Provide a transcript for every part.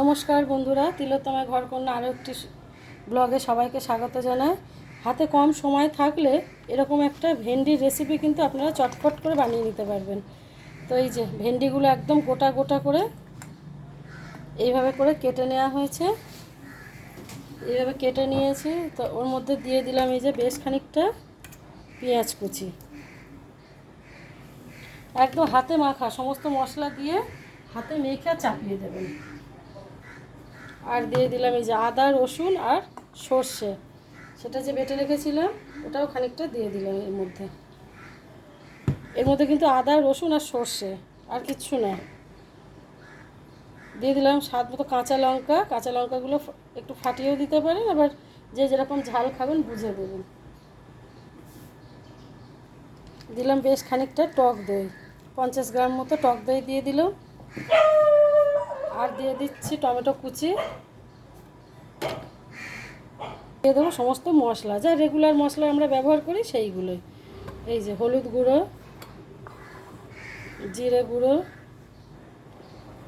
নমস্কার বন্ধুরা তিলোত্তমায় ঘর কন্যা আরও একটি ব্লগে সবাইকে স্বাগত জানায় হাতে কম সময় থাকলে এরকম একটা ভেন্ডির রেসিপি কিন্তু আপনারা চটপট করে বানিয়ে নিতে পারবেন। তো এই যে ভেন্ডিগুলো একদম গোটা গোটা করে এইভাবে করে কেটে নেওয়া হয়েছে। এইভাবে কেটে নিয়েছি। তো ওর মধ্যে দিয়ে দিলাম এই যে বেশ খানিকটা পেঁয়াজ কুচি। একদম হাতে মাখা সমস্ত মশলা দিয়ে হাতে মেখে চাপিয়ে দেবেন। আর দিয়ে দিলাম এই যে আদা, রসুন আর সর্ষে। সেটা যে বেটে রেখেছিলাম, ওটাও খানিকটা দিয়ে দিলাম এর মধ্যে। এর মধ্যে কিন্তু আদা, রসুন আর সর্ষে, আর কিচ্ছু না। দিয়ে দিলাম স্বাদ মতো কাঁচা লঙ্কা। কাঁচা লঙ্কাগুলো একটু ফাটিয়েও দিতে পারেন, আবার যে যেরকম ঝাল খাবেন বুঝে দেবেন। দিলাম বেশ খানিকটা টক দই। পঞ্চাশ গ্রাম মতো টক দই দিয়ে দিলাম। আর দিয়ে দিচ্ছি টমেটো কুচি। দিয়ে দেবো সমস্ত মশলা, যা রেগুলার মশলা আমরা ব্যবহার করি সেইগুলোই। এই যে হলুদ গুঁড়ো, জিরে গুঁড়ো,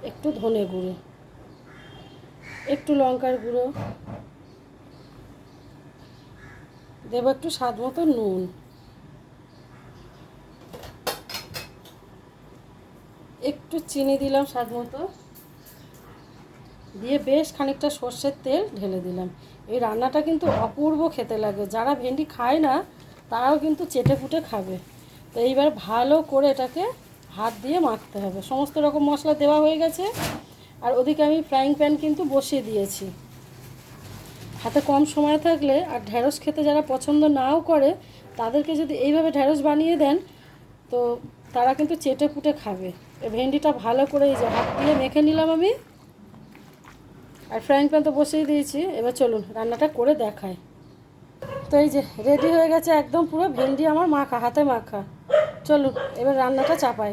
একটু ধনে গুঁড়ো, একটু লঙ্কার গুঁড়ো। দেবো একটু স্বাদ মতো নুন। একটু চিনি দিলাম স্বাদ মতো। দিয়ে বেশ খানিকটা সর্ষের তেল ঢেলে দিলাম। এই রান্নাটা কিন্তু অপূর্ব খেতে লাগে। যারা ভেন্ডি খায় না, তারাও কিন্তু চেটে ফুটে খাবে। তো এইবার ভালো করে এটাকে হাত দিয়ে মাখতে হবে। সমস্ত রকম মশলা দেওয়া হয়ে গেছে। আর ওদিকে আমি ফ্রাইং প্যান কিন্তু বসিয়ে দিয়েছি। হাতে কম সময় থাকলে আর ঢ্যাঁড়স খেতে যারা পছন্দ নাও করে, তাদেরকে যদি এইভাবে ঢ্যাঁড়স বানিয়ে দেন, তো তারা কিন্তু চেটে ফুটে খাবে। ভেন্ডিটা ভালো করে এই যে হাত দিয়ে মেখে নিলাম আমি। আর ফ্রাইং প্যান তো বসিয়ে দিয়েছি। এবার চলুন, রান্নাটা করে দেখায় তো এই যে রেডি হয়ে গেছে একদম পুরো ভেন্ডি আমার মাখা, হাতে মাখা। চলুন, এবার রান্নাটা চাপাই।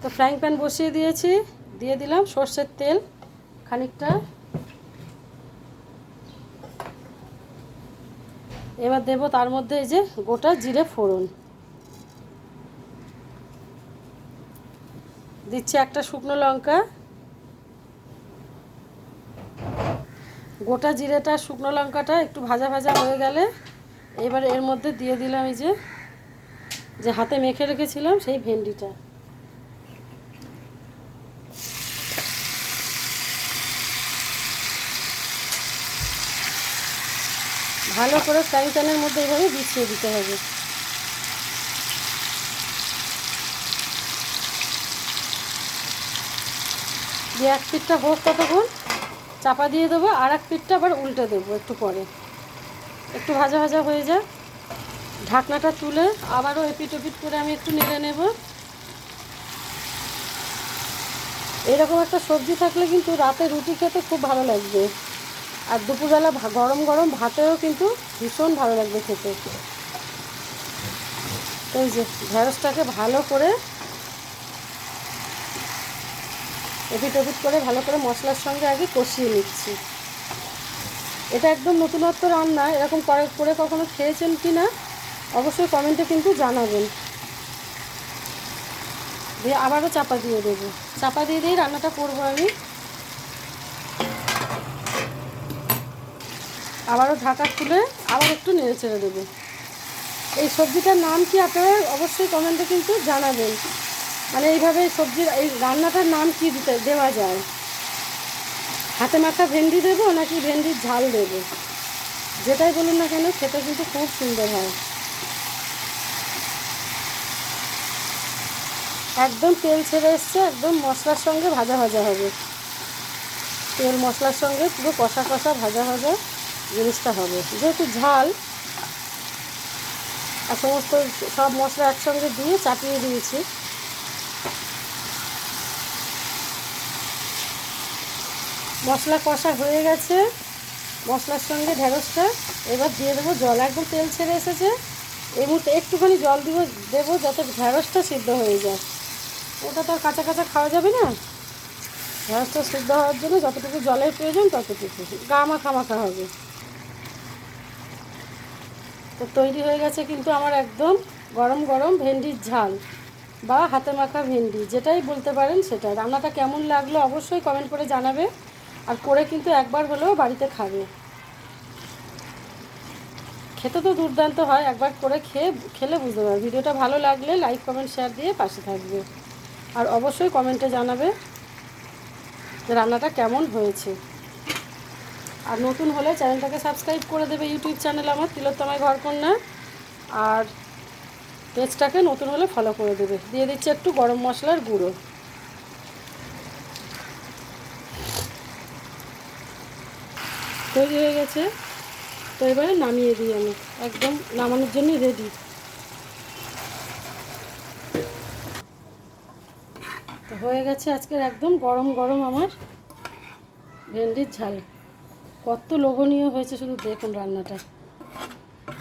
তো ফ্রাইং প্যান বসিয়ে দিয়েছি, দিয়ে দিলাম সর্ষের তেল খানিকটা। এবার দেবো তার মধ্যে এই যে গোটা জিরে ফোড়ন। দিচ্ছি একটা শুকনো লঙ্কা। গোটা জিরেটা, শুকনো লঙ্কাটা একটু ভাজা ভাজা হয়ে গেলে এবার এর মধ্যে দিয়ে দিলাম এই যে যে হাতে মেখে রেখেছিলাম সেই ভেন্ডিটা। ভালো করে ফ্রাইং প্যানের মধ্যে এইভাবে বিছিয়ে দিতে হবে। দিয়ে এক পিঠটা হোক ততক্ষণ চাপা দিয়ে দেবো, আর এক পিঠটা আবার উল্টে দেবো একটু পরে। একটু ভাজা ভাজা হয়ে যায় ঢাকনাটা তুলে আবারও এপিট ওপিট করে আমি একটু নেড়ে নেব। এরকম একটা সবজি থাকলে কিন্তু রাতে রুটি খেতে খুব ভালো লাগবে। আর দুপুরবেলা গরম গরম ভাতেও কিন্তু ভীষণ ভালো লাগবে খেতে। এই যে, ঢেঁড়সটাকে ভালো করে এপিট ওপিট করে ভালো করে মশলার সঙ্গে আগে কষিয়ে নিচ্ছি। এটা একদম নতুনত্ব রান্না, এরকম করে করে কখনো খেয়েছেন কি না? অবশ্যই কমেন্টে কিন্তু জানাবেন। দিয়ে আবারও চাপা দিয়ে দেবো। চাপা দিয়ে দিয়েই রান্নাটা করব আমি। আবারও ঢাকা খুলে আবার একটু নেড়ে ছেড়ে দেবো। এই সবজিটার নাম কি আপনারা অবশ্যই কমেন্টে কিন্তু জানাবেন। মানে এইভাবে সবজির এই রান্নাটার নাম কি দিতে দেওয়া যায়? হাতে মাখা ভেন্ডি দেবো নাকি ভেন্ডির ঝাল দেবো? যেটাই বলুন না কেন, খেতে কিন্তু খুব সুন্দর হয়। একদম তেল ছেড়ে এসছে, একদম মশলার সঙ্গে ভাজা ভাজা হবে। তেল মশলার সঙ্গে পুরো কষা কষা ভাজা ভাজা জিনিসটা হবে। যেহেতু ঝাল, আর সমস্ত সব মশলা একসঙ্গে দিয়ে চাপিয়ে দিয়েছি। মশলা কষা হয়ে গেছে। মশলার সঙ্গে ঢেঁড়সটা এবার দিয়ে দেবো জল। একদম তেল ছেড়ে এসেছে। এই মুহূর্তে একটুখানি জল দিব, দেবো যাতে ঢেঁড়সটা সিদ্ধ হয়ে যায়। ওটা তো কাঁচা কাঁচা খাওয়া যাবে না। ঢেঁড়সটা সিদ্ধ হওয়ার জন্য যতটুকু জলের প্রয়োজন ততটুকু। গা মাখা মাখা হবে। তো তৈরি হয়ে গেছে কিন্তু আমার একদম গরম গরম ভেন্ডির ঝাল বা হাতে মাখা ভেন্ডি, যেটাই বলতে পারেন সেটা। রান্নাটা কেমন লাগল অবশ্যই কমেন্ট করে জানাবে। আর করে কিন্তু একবার হলেও বাড়িতে খাবে। খেতে তো দুর্দান্ত হয়, একবার করে খেয়ে, খেলে বুঝতে পারবে। ভিডিওটা ভালো লাগলে লাইক কমেন্ট শেয়ার দিয়ে পাশে থাকবে। আর অবশ্যই কমেন্টে জানাবে যে রান্নাটা কেমন হয়েছে। আর নতুন হলে চ্যানেলটাকে সাবস্ক্রাইব করে দেবে ইউটিউব চ্যানেল আমার তিলোত্তমায় ঘরকন্যা আর পেজটাকে নতুন হলে ফলো করে দেবে। দিয়ে দিচ্ছে একটু গরম মশলার গুঁড়ো। তৈরি হয়ে গেছে। তো এবারে নামিয়ে দিই আমি। একদম নামানোর জন্য রেডি তো হয়ে গেছে আজকের একদম গরম গরম আমার ভেন্ডির ঝাল। কত লোভনীয় হয়েছে শুধু দেখুন রান্নাটা।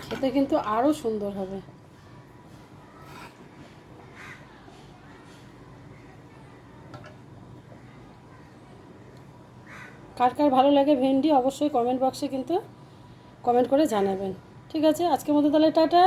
খেতে কিন্তু আরও সুন্দর হবে। কার কার ভালো লাগে ভেন্ডি অবশ্যই কমেন্ট বক্সে কিন্তু কমেন্ট করে জানাবেন। ঠিক আছে? আজকের মধ্যে তাহলে টাটা।